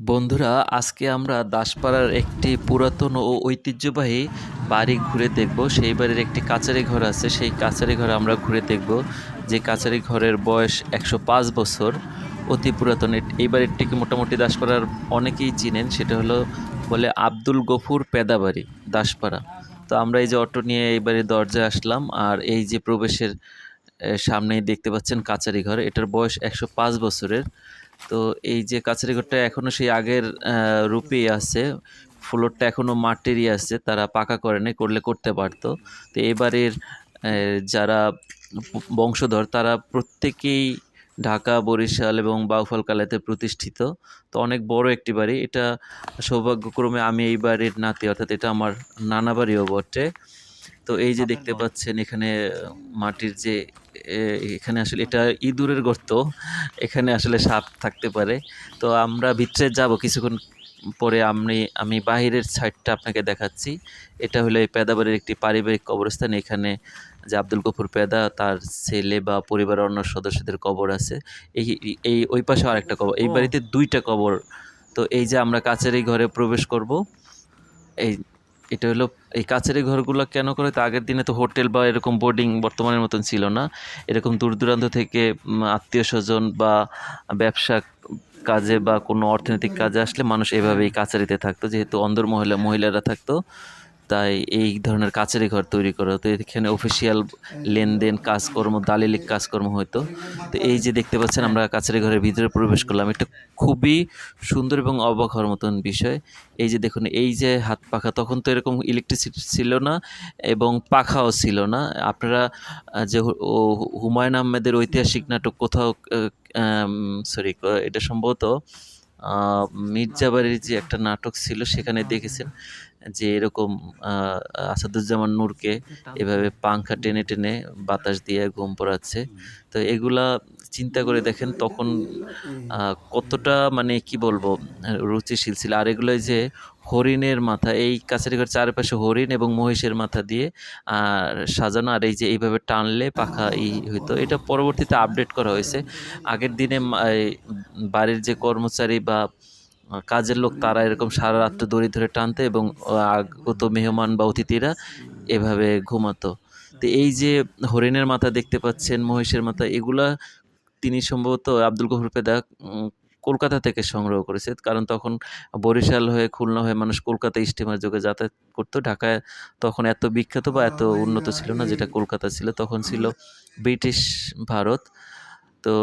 বন্ধুরা, আজকে আমরা দাসপাড়ার একটি পুরাতন ও ঐতিহ্যবাহী বাড়ি ঘুরে দেখব। সেই বাড়ির একটি কাচারি ঘর আছে। সেই কাচারি ঘর আমরা ঘুরে দেখব। যে কাচারি ঘরের বয়স একশো পাঁচ বছর, অতি পুরাতন। এই বাড়িটিকে মোটামুটি দাসপাড়ার অনেকেই চিনেন। সেটা হলো বলে আব্দুল গফুর পেদাবাড়ি, দাসপাড়া। তো আমরা এই যে অটো নিয়ে এই বাড়ির দরজায় আসলাম আর এই যে প্রবেশের সামনেই দেখতে পাচ্ছেন কাচারি ঘর। এটার বয়স একশো পাঁচ বছরের। তো এই যে কাছারি ঘরটা এখনও সেই আগের রূপেই আছে। ফ্লোরটা এখনও মাটিরই আছে, তারা পাকা করেনি করলে করতে পারতো। তো এবারের যারা বংশধর, তারা প্রত্যেকেই ঢাকা, বরিশাল এবং বাউফল কালাতে প্রতিষ্ঠিত। তো অনেক বড় একটি বাড়ি। এটা সৌভাগ্যক্রমে আমি এই বাড়ির নাতি, অর্থাৎ এটা আমার নানা বাড়িও বটে। তো এই যে দেখতে পাচ্ছেন এখানে মাটির যে এখানে আসলে এটা ইঁদুরের গর্ত এখানে আসলে সাপ থাকতে পারে। তো আমরা ভিতরে যাব কিছুক্ষণ পরে আমি আমি বাহিরের সাইডটা আপনাকে দেখাচ্ছি। এটা হলো এই পেদাবাড়ির একটি পারিবারিক কবরস্থান এখানে যে আব্দুল গফুর পেদা তার ছেলে বা পরিবারের অন্য সদস্যদের কবর আছে। এই এই ওই পাশে আরেকটা কবর এই বাড়িতে দুইটা কবর। তো এই যে আমরা কাছের এই ঘরে প্রবেশ করব। এই এটা হলো, এই কাছের ঘরগুলো কেন করে? তো আগের দিনে তো হোটেল বা এরকম বোর্ডিং বর্তমানের মতন ছিল না। এরকম দূর দূরান্ত থেকে আত্মীয় স্বজন বা ব্যবসা কাজে বা কোনো অর্থনৈতিক কাজে আসলে মানুষ এভাবেই কাছারিতে থাকতো, যেহেতু অন্দর মহিলা মহিলারা থাকতো। তাই এই ধরনের কাছারি ঘর তৈরি করা। হতো এখানে অফিসিয়াল লেনদেন, কাজকর্ম, দালিলিক কাজকর্ম হতো তো এই যে দেখতে পাচ্ছেন আমরা কাছারি ঘরের ভিতরে প্রবেশ করলাম। এটা খুবই সুন্দর এবং অবাক হওয়ার মতন বিষয়। এই যে দেখুন, এই যে হাত পাখা, তখন তো এরকম ইলেকট্রিসিটি ছিল না এবং পাখাও ছিল না। আপনারা যে হুমায়ুন আহমেদের ঐতিহাসিক নাটক কোথাও সরি এটা সম্ভবত মির্জাবাড়ির যে একটা নাটক ছিল, সেখানে দেখেছেন। যে এরকম আসাদুজ্জামান নূরকে এভাবে পাংখা টেনে টেনে বাতাস দিয়ে ঘুম পড়াচ্ছে। তো এগুলা চিন্তা করে দেখেন তখন কতটা মানে কি বলব রুচিশীল ছিল। আর এগুলো যে হরিণের মাথা এই কাছারিঘর চারপাশে হরিণ এবং মহিষের মাথা দিয়ে আর সাজানো আর এই যে এইভাবে টানলে পাখা ই হইতো এটা পরবর্তীতে আপডেট করা হয়েছে। আগের দিনে বাড়ির যে কর্মচারী বা কাজের লোক তারা এরকম সারা রাত্র দড়ি ধরে টানতে এবং আগত মেহমান বা অতিথিরা এভাবে ঘুমাতো। তো এই যে হরিণের মাথা দেখতে পাচ্ছেন, মহিষের মাথা, এগুলা তিনি সম্ভবত আব্দুল গফুর পেদা কলকাতা থেকে সংগ্রহ করেছে। কারণ তখন বরিশাল হয়ে খুলনা হয়ে মানুষ কলকাতা স্টিমার যোগে যাতায়াত করতো। ঢাকায় তখন এত বিখ্যাত বা এত উন্নত ছিল না যেটা কলকাতা ছিল। তখন ছিল ব্রিটিশ ভারত। তো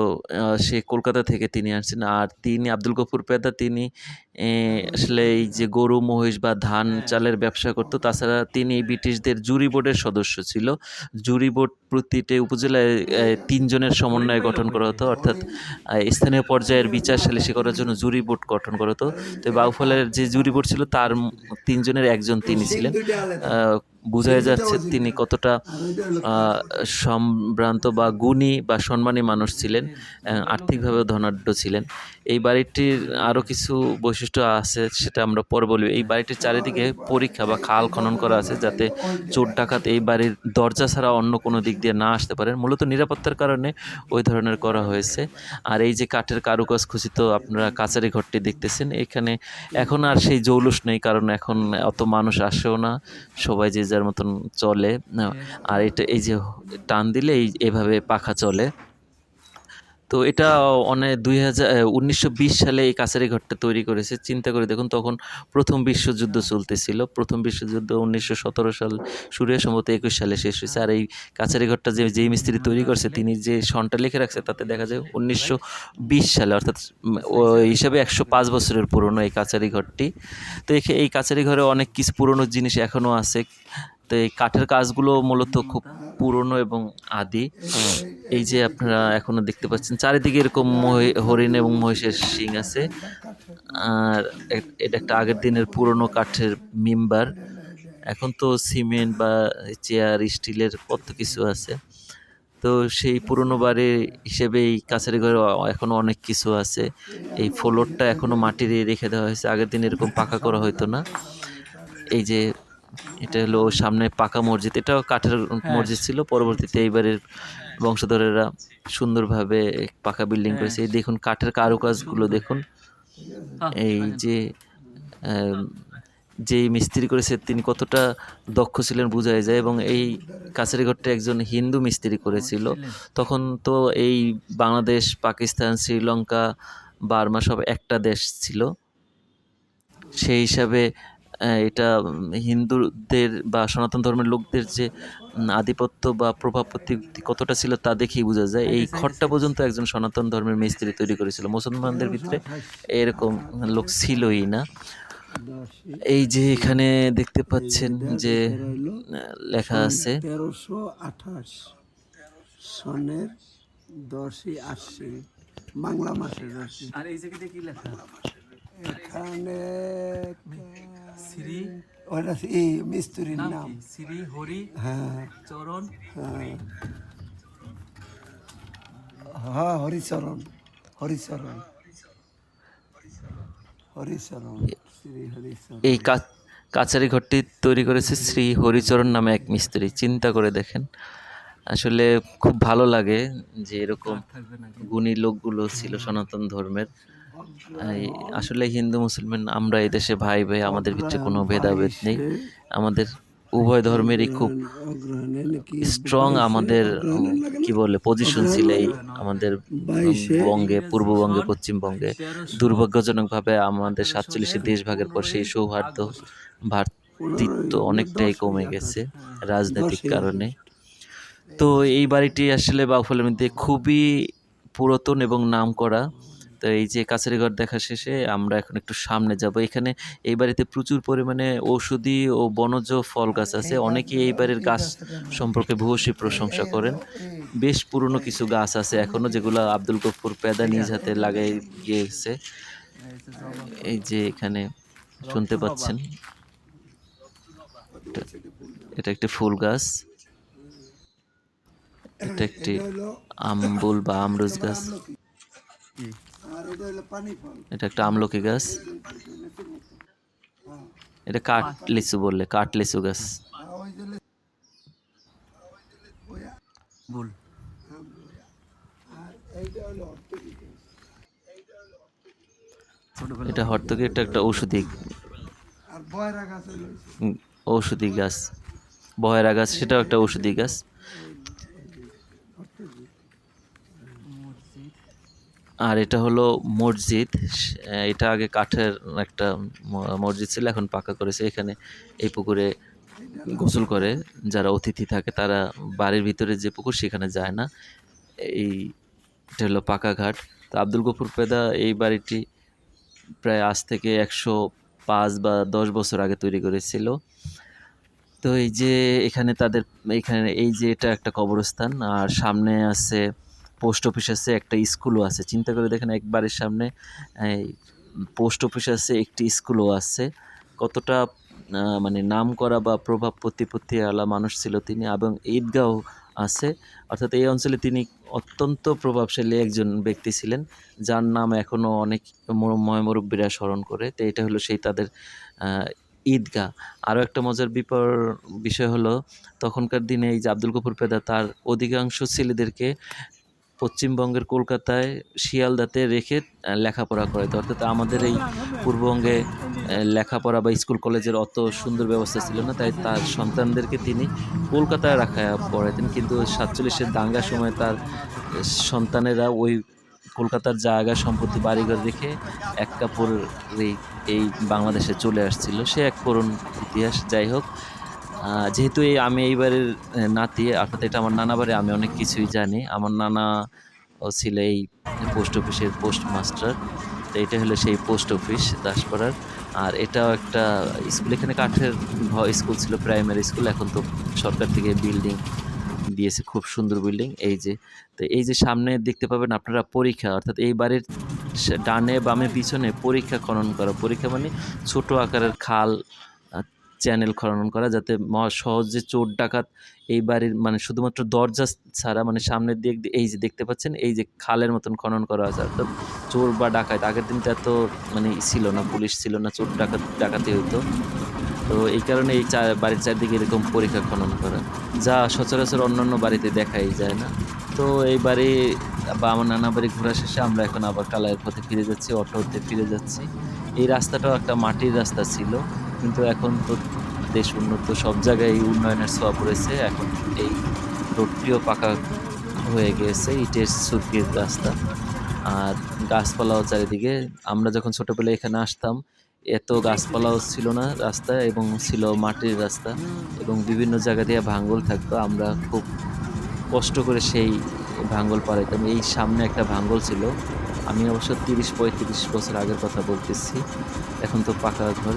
সে কলকাতা থেকে তিনি আসছেন। আর তিনি আব্দুল গফুর পেদা তিনি আসলে এই যে গরু মহিষ বা ধান চালের ব্যবসা করতো তাছাড়া তিনি ব্রিটিশদের জুরি বোর্ডের সদস্য ছিল। জুরি বোর্ড প্রতিটি উপজেলায় তিনজনের সমন্বয়ে গঠন করা হতো। অর্থাৎ স্থানীয় পর্যায়ের বিচার সালিসি করার জন্য জুরি বোর্ড গঠন করা হতো। তো বাউফলের যে জুরি বোর্ড ছিল তার তিনজনের একজন তিনি ছিলেন। বোঝাই যাচ্ছে তিনি কতটা সম্ভ্রান্ত বা গুণী বা সম্মানী মানুষ ছিলেন আর্থিকভাবে ধনাঢ্য ছিলেন। এই বাড়িটির আরও কিছু বৈশিষ্ট্য আছে, সেটা আমরা পরে বলব। এই বাড়িটির চারিদিকে পরীক্ষা বা খাল খনন করা আছে, যাতে চোর ডাকাত এই বাড়ির দরজা ছাড়া অন্য কোনো দিক দিয়ে না আসতে পারেন মূলত নিরাপত্তার কারণে ওই ধরনের করা হয়েছে। আর এই যে কাঠের কারুকাজ খচিত আপনারা কাছারি ঘরটি দেখতেছেন, এখানে এখন আর সেই জৌলুস নেই, কারণ এখন অত মানুষ আসেও না, সবাই যে যার মতন চলে। আর এটা এই যে টান দিলে এই এভাবে পাখা চলে। তো এটা অনেক দুই হাজার উনিশশো সালে এই কাছারি ঘরটা তৈরি করেছে। চিন্তা করে দেখুন, তখন প্রথম বিশ্বযুদ্ধ চলতেছিল। প্রথম বিশ্বযুদ্ধ উনিশশো সতেরো সাল শুরু হয়ে সম্ভবত একুশ সালে শেষ হয়েছে। আর এই কাছারি ঘরটা যে, যেই মিস্ত্রি তৈরি করছে, তিনি যে সনটা লিখে রাখছে, তাতে দেখা যায় উনিশশো বিশ সালে, অর্থাৎ হিসাবে একশো পাঁচ বছরের পুরনো এই কাছারি ঘরটি। তো এই কাছারি ঘরে অনেক কিছু পুরনো জিনিস এখনও আছে। তো এই কাঠের কাজগুলো মূলত খুব পুরনো এবং আদি। এই যে আপনারা এখনও দেখতে পাচ্ছেন, চারিদিকে এরকম হরিণ এবং মহিষের শিং আছে। আর এটা একটা আগের দিনের পুরনো কাঠের মেম্বার। এখন তো সিমেন্ট বা চেয়ার, স্টিলের কত কিছু আছে। তো সেই পুরনো বাড়ি হিসেবে এই কাছারি ঘরে এখনও অনেক কিছু আছে। এই ফ্লোরটা এখনও মাটির রেখে দেওয়া হয়েছে। আগের দিন এরকম পাকা করা হতো না। এই যে এটা হলো সামনে পাকা মসজিদ। এটাও কাঠের মসজিদ ছিল, পরবর্তীতে এইবারের বংশধরেরা সুন্দরভাবে পাকা বিল্ডিং করেছে। এই দেখুন কাঠের কারুকাজগুলো দেখুন। এই যে যেই মিস্ত্রি করেছে তিনি কতটা দক্ষ ছিলেন বোঝাই যায়। এবং এই কাছের ঘরটা একজন হিন্দু মিস্ত্রি করেছিল। তখন তো এই বাংলাদেশ পাকিস্তান শ্রীলঙ্কা বার্মা সব একটা দেশ ছিল। সেই হিসাবে এটা হিন্দুদের বা সনাতন ধর্মের লোকদের যে আধিপত্য বা প্রভাব কতটা ছিল তা দেখেই বোঝা যায়। এই ঘরটা পর্যন্ত একজন সনাতন ধর্মের মিস্ত্রি তৈরি করেছিল। মুসলমানদের ভিতরে এরকম লোক ছিলই না। এই যে এখানে দেখতে পাচ্ছেন যে লেখা আছে। তেরোশো আঠাশ সনের দশই আশ্বিন বাংলা মাসের দশই। আর এই জায়গাতে কি লেখা? এখানে শ্রী মিস্ত্রির নাম নাম। শ্রী হরি হ্যাঁ। চরণ হ্যাঁ। হ্যাঁ হরিচরণ। হরিচরণ। হরিচরণ। শ্রী হরিচরণ। এই কা- কাচারি ঘরটি তৈরি করেছে শ্রী হরিচরণ নামে এক মিস্ত্রি। চিন্তা করে দেখেন। আসলে খুব ভালো লাগে যে এরকম গুণী লোকগুলো ছিল সনাতন ধর্মের। আসলে হিন্দু মুসলমান আমরা এই দেশে ভাই ভাই আমাদের ভিতরে কোনো ভেদাভেদ নেই। আমাদের উভয় ধর্মেরই খুব স্ট্রং আমাদের কি বলে পজিশন ছিল এই আমাদের বঙ্গে পূর্ববঙ্গে পশ্চিমবঙ্গে। দুর্ভাগ্যজনকভাবে আমাদের সাতচল্লিশে দেশ ভাগের পর সেই সৌহার্দ্য ভ্রাতৃত্ব অনেকটাই কমে গেছে রাজনৈতিক কারণে। তো এই বাড়িটি আসলে বাউফলের মধ্যে খুবই পুরাতন এবং নাম করা তো এই যে কাছারি ঘর দেখা শেষে আমরা এখন একটু সামনে যাব। এখানে এই বাড়িতে প্রচুর পরিমাণে ঔষধি ও বনজ ফল গাছ আছে। অনেকেই এই বাড়ির গাছ সম্পর্কে ভূয়সী প্রশংসা করেন। বেশ পুরনো কিছু গাছ আছে এখনও যেগুলো আব্দুল গফুর পেদা নিজ হাতে লাগাই গিয়েছে। এই যে এখানে শুনতে পাচ্ছেন। এটা- একটি ফুল গাছ। এটা একটি আম্বুল বা আমরুজ গাছ। এটা হলো পানি ফল এটা একটা আমলকি গাছ। এটা কাঠ লিচু বললে কাঠ লিচু গাছ। এটা হর্তকি এটা একটা ঔষধি ঔষধি গাছ। বহেরা গাছ সেটাও একটা ঔষধি গাছ। আর এটা হলো মসজিদ। এটা আগে কাঠের একটা মসজিদ ছিল, এখন পাকা করেছে। এখানে এই পুকুরে গোসল করে। যারা অতিথি থাকে, তারা বাড়ির ভিতরে যে পুকুর, সেখানে যায় না। এই, এটা হলো পাকা ঘাট। তো আব্দুল গফুর পেদা এই বাড়িটি প্রায় আজ থেকে একশো পাঁচ বা দশ বছর আগে তৈরি করেছিল। তো এই যে এখানে তাদের, এখানে এই যে এটা একটা কবরস্থান। আর সামনে আছে পোস্ট অফিস আছে, একটা স্কুলও আছে। চিন্তা করে দেখেন এক বাড়ির সামনে পোস্ট অফিস আছে, একটি স্কুলও আছে। কতটা মানে নাম করা বা প্রভাব প্রতিপত্তি আলা মানুষ ছিল তিনি এবং ঈদগাঁও আছে। অর্থাৎ এই অঞ্চলে তিনি অত্যন্ত প্রভাবশালী একজন ব্যক্তি ছিলেন, যার নাম এখনও অনেক মর- ময়মুরব্বীরা স্মরণ করে। তো এটা হলো সেই তাদের ঈদগাহ আরও একটা মজার বিপর, বিষয় হলো, তখনকার দিনে এই যে আব্দুল গফুর পেদা, তার অধিকাংশ ছেলেদেরকে পশ্চিমবঙ্গের কলকাতায় শিয়ালদাতে রেখে লেখাপড়া করাইতো অর্থাৎ আমাদের এই পূর্ববঙ্গে লেখাপড়া বা স্কুল কলেজের অত সুন্দর ব্যবস্থা ছিল না, তাই তার সন্তানদেরকে তিনি কলকাতায় রাখা পড়াতেন। কিন্তু সাতচল্লিশের দাঙ্গার সময় তার সন্তানেরা ওই কলকাতার জায়গা সম্পত্তি বাড়িঘর রেখে এক কাপড় এই বাংলাদেশে চলে আসছিল। সে এক করুণ ইতিহাস। যাই হোক যেহেতু এই আমি এইবারের নাতি, অর্থাৎ এটা আমার নানা বাড়ি, আমি অনেক কিছুই জানি। আমার নানা ছিল এই পোস্ট অফিসের পোস্ট মাস্টার তো এটা হলো সেই পোস্ট অফিস দাসপাড়ার। আর এটাও একটা স্কুল, এখানে কাঠের স্কুল ছিল, প্রাইমারি স্কুল, এখন তো সরকার থেকে বিল্ডিং দিয়েছে, খুব সুন্দর বিল্ডিং, এই যে। তো এই যে সামনে দেখতে পাবেন আপনারা পরীক্ষা, অর্থাৎ এই বাড়ির ডানে বামে পিছনে পরীক্ষা খনন করা, পরীক্ষা মানে ছোট আকারের খাল চ্যানেল খনন করা যাতে সহজে চোর ডাকাত এই বাড়ির মানে শুধুমাত্র দরজা ছাড়া মানে সামনের দিক এই যে দেখতে পাচ্ছেন, এই যে খালের মতন খনন করা আছে অর্থাৎ চোর বা ডাকাত, আগের দিন তো এত মানে ছিল না, পুলিশ ছিল না, চোর ডাকাত, ডাকাতি হইতো। তো এই কারণে এই চা, বাড়ির চারদিকে এরকম পরীক্ষা খনন করা। যা সচরাচর অন্যান্য বাড়িতে দেখাই যায় না। তো এই বাড়ি, বা আমার নানা বাড়ি ঘোরা শেষে আমরা এখন আবার কালাইয়ের পথে ফিরে যাচ্ছি, অটোতে ফিরে যাচ্ছি। এই রাস্তাটাও একটা মাটির রাস্তা ছিল। কিন্তু এখন তো দেশ উন্নত, সব জায়গায় এই উন্নয়নের ছোঁয়া পড়েছে। এখন এই রোডটিও পাকা হয়ে গিয়েছে, ইটের সুরকির রাস্তা। আর গাছপালাও চারিদিকে, আমরা যখন ছোটোবেলায় এখানে আসতাম, এত গাছপালাও ছিল না রাস্তা এবং ছিল মাটির রাস্তা এবং বিভিন্ন জায়গা দিয়ে ভাঙ্গল থাকতো। আমরা খুব কষ্ট করে সেই ভাঙ্গল পাড়াইতাম। এই সামনে একটা ভাঙ্গল ছিল। আমি অবশ্য তিরিশ পঁয়ত্রিশ বছর আগের কথা বলতেছি। এখন তো পাকা ঘর।